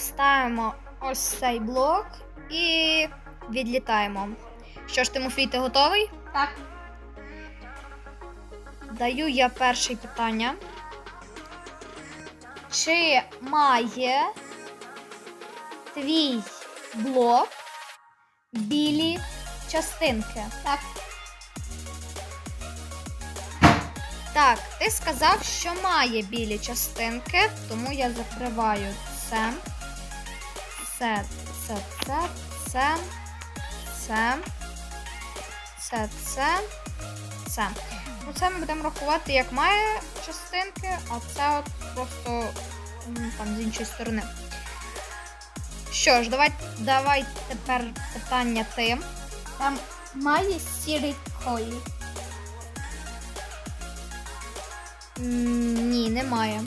ставимо ось цей блок і відлітаємо. Що ж, Тимофій, ти готовий? Так. Даю я перше питання. Чи має твій блок білі частинки? Так. Так, ти сказав, що має білі частинки, тому я закриваю це. Це, це, це, це, це, це, це, це. Ну, це ми будемо рахувати, як має частинки, а це от просто там з іншої сторони. Що ж, давай, давай тепер питання ти. Там має сірий колір. Ні, немає.